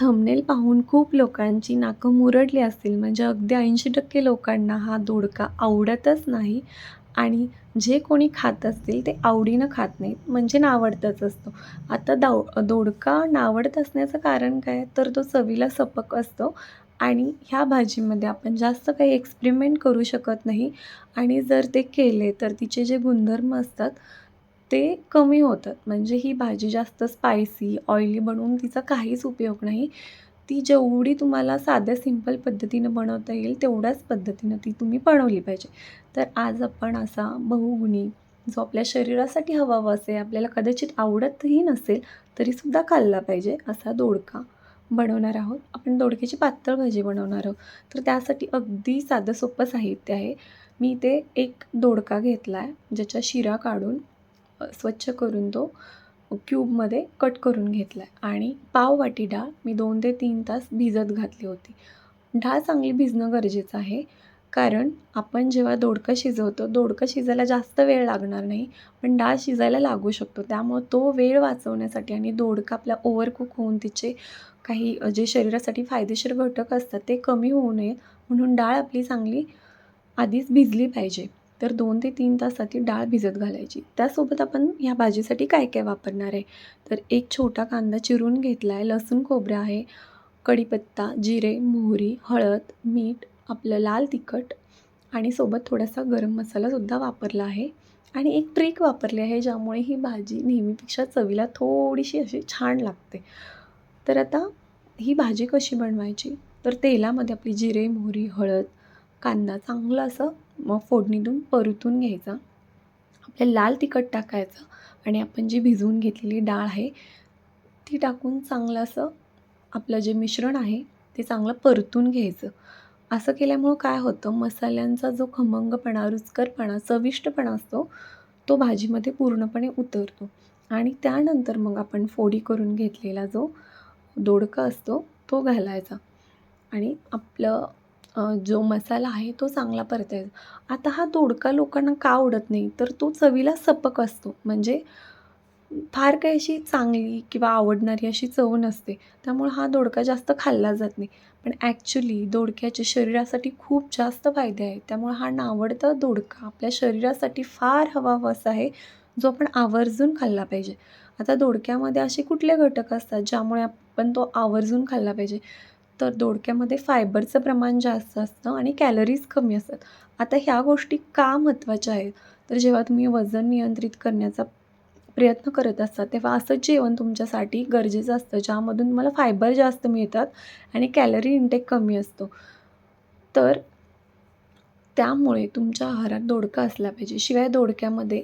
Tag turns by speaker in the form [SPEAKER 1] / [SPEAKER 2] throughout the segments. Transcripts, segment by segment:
[SPEAKER 1] Thumbnail पाहून खूप लोकांची नाकं मुरडली असतील. म्हणजे अगदी ऐंशी टक्के लोकांना हा दोडका आवडतच नाही. आणि जे कोणी खात असतील ते आवडीनं खात नाहीत. म्हणजे नावडतच असतो. आता दाव दोडका नावडत असण्याचं कारण काय? तर तो चवीला सपक असतो. आणि ह्या भाजीमध्ये आपण जास्त काही एक्सपेरिमेंट करू शकत नाही. आणि जर ते केले तर तिचे जे गुणधर्म असतात ते कमी होतात. म्हणजे ही भाजी जास्त स्पायसी ऑइली बनवून तिचा काहीच उपयोग नाही. ती जेवढी तुम्हाला साध्या सिंपल पद्धतीनं बनवता येईल तेवढ्याच पद्धतीनं ती तुम्ही बनवली पाहिजे. तर आज आपण असा बहुगुणी जो आपल्या शरीरासाठी हवावा असेल आपल्याला कदाचित आवडतही नसेल तरीसुद्धा खाल्ला पाहिजे असा दोडका बनवणार आहोत. आपण दोडक्याची पातळ भाजी बनवणार आहोत. तर त्यासाठी अगदी साधं सोपं साहित्य आहे. मी इथे एक दोडका घेतला आहे ज्याच्या शिरा काढून स्वच्छ करून तो क्यूबमध्ये कट करून घेतला आहे आणि पाव वाटी डाळ मी दोन ते तीन तास भिजत घातली होती. डाळ चांगली भिजणं गरजेचं आहे. कारण आपण जेव्हा दोडका शिजवतो दोडका शिजायला जास्त वेळ लागणार नाही. पण डाळ शिजायला लागू शकतो. त्यामुळं तो वेळ वाचवण्यासाठी आणि दोडका आपला ओव्हरकुक होऊन तिचे काही जे शरीरासाठी फायदेशीर घटक असतात ते कमी होऊ नये म्हणून डाळ आपली चांगली आधीच भिजली पाहिजे. तर दोन ते तीन तासाची डाळ भिजत घालायची. त्यासोबत आपण ह्या भाजीसाठी काय काय वापरणार आहे? तर एक छोटा कांदा चिरून घेतला आहे लसूण खोबरं आहे कढीपत्ता जिरे मोहरी हळद मीठ आपलं लाल तिखट आणि सोबत थोडासा गरम मसालासुद्धा वापरला आहे. आणि एक ट्रिक वापरली आहे ज्यामुळे ही भाजी नेहमीपेक्षा चवीला थोडीशी अशी छान लागते. तर आता ही भाजी कशी बनवायची? तर तेलामध्ये आपली जिरे मोहरी हळद कांदा चांगलं असं मग फोडणीतून परतून घ्यायचा. आपल्या लाल तिखट टाकायचं आणि आपण जी भिजवून घेतलेली डाळ आहे ती टाकून चांगलं असं आपलं जे मिश्रण आहे ते चांगलं परतून घ्यायचं. असं केल्यामुळं काय होतं मसाल्यांचा जो खमंगपणा रुचकरपणा चविष्टपणा असतो तो भाजीमध्ये पूर्णपणे उतरतो. आणि त्यानंतर मग आपण फोडी करून घेतलेला जो दोडका असतो तो घालायचा. आणि आपलं जो मसाला आहे तो चांगला परतायचा आता हा दोडका लोकांना का आवडत नाही? तर तो चवीला सपक असतो. म्हणजे फार काही अशी चांगली किंवा आवडणारी अशी चव नसते. त्यामुळे हा दोडका जास्त खाल्ला जात नाही. पण ॲक्च्युली दोडक्याचे शरीरासाठी खूप जास्त फायदे आहेत. त्यामुळे हा नावडता दोडका आपल्या शरीरासाठी फार हवाहवासा आहे जो आपण आवर्जून खाल्ला पाहिजे. आता दोडक्यामध्ये असे कुठले घटक असतात ज्यामुळे आपण तो आवर्जून खाल्ला पाहिजे? तर दोडक्यामध्ये फायबरचं प्रमाण जास्त असतं आणि कॅलरीज कमी असतात. आता ह्या गोष्टी का महत्त्वाच्या आहेत? तर जेव्हा तुम्ही वजन नियंत्रित करण्याचा प्रयत्न करत असता तेव्हा असं जेवण तुमच्यासाठी गरजेचं असतं ज्यामधून तुम्हाला फायबर जास्त मिळतात आणि कॅलरी इंटेक कमी असतो. तर त्यामुळे तुमच्या आहारात दोडका असला पाहिजे. शिवाय दोडक्यामध्ये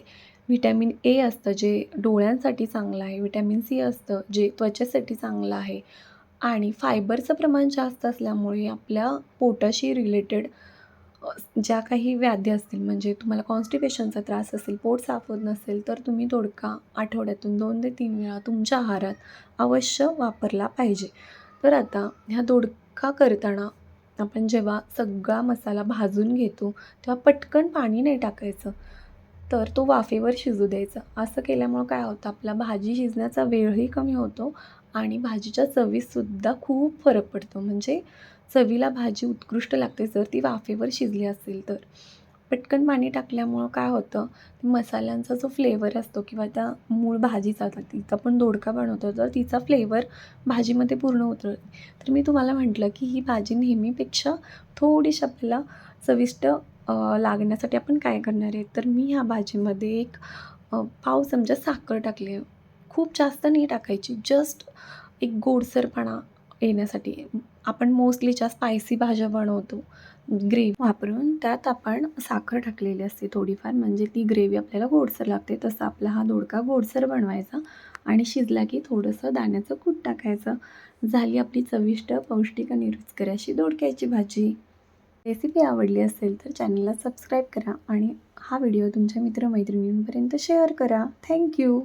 [SPEAKER 1] व्हिटॅमिन ए असतं जे डोळ्यांसाठी चांगलं आहे. व्हिटॅमिन सी असतं जे त्वचेसाठी चांगलं आहे. आणि फायबरचं प्रमाण जास्त असल्यामुळे आपल्या पोटाशी रिलेटेड ज्या काही व्याधी असतील म्हणजे तुम्हाला कॉन्स्टिपेशनचा त्रास असेल पोट साफ होत नसेल तर तुम्ही दोडका आठवड्यातून दोन ते तीन वेळा तुमच्या आहारात अवश्य वापरला पाहिजे. तर आता ह्या दोडका करताना आपण जेव्हा सगळा मसाला भाजून घेतो तेव्हा पटकन पाणी नाही टाकायचं तर तो वाफेवर शिजू द्यायचा. असं केल्यामुळं काय होतं आपला भाजी शिजण्याचा वेळही कमी होतो आणि भाजीच्या चवीतसुद्धा खूप फरक पडतो. म्हणजे चवीला भाजी उत्कृष्ट लागते. जर ती वाफेवर शिजली असेल तर. पटकन पाणी टाकल्यामुळं काय होतं? मसाल्यांचा जो फ्लेवर असतो किंवा त्या मूळ भाजीचा आता तिचा पण दोडका बनवतो तर तिचा फ्लेवर भाजीमध्ये पूर्ण उतरत तर मी तुम्हाला म्हटलं की ही भाजी नेहमीपेक्षा थोडीशी आपल्याला चविष्ट लागण्यासाठी आपण काय करणार आहे? तर मी ह्या भाजीमध्ये एक पाव चमचा साखर टाकली आहे. खूप जास्त नाही टाकायची. जस्ट एक गोडसरपणा येण्यासाठी. आपण मोस्टली ज्या स्पायसी भाज्या बनवतो ग्रेव्ही वापरून त्यात आपण साखर टाकलेली असते थोडीफार. म्हणजे ती ग्रेव्ही आपल्याला गोडसर लागते. तसं आपला हा दोडका गोडसर बनवायचा आणि शिजला की थोडंसं दाण्याचं कूट टाकायचं. झाली आपली चविष्ट पौष्टिक आणि रुचकर अशी दोडक्याची भाजी. रेसिपी आवडली असेल तर चॅनलला सबस्क्राईब करा आणि हा व्हिडिओ तुमच्या मित्रमैत्रिणींपर्यंत शेअर करा. थँक्यू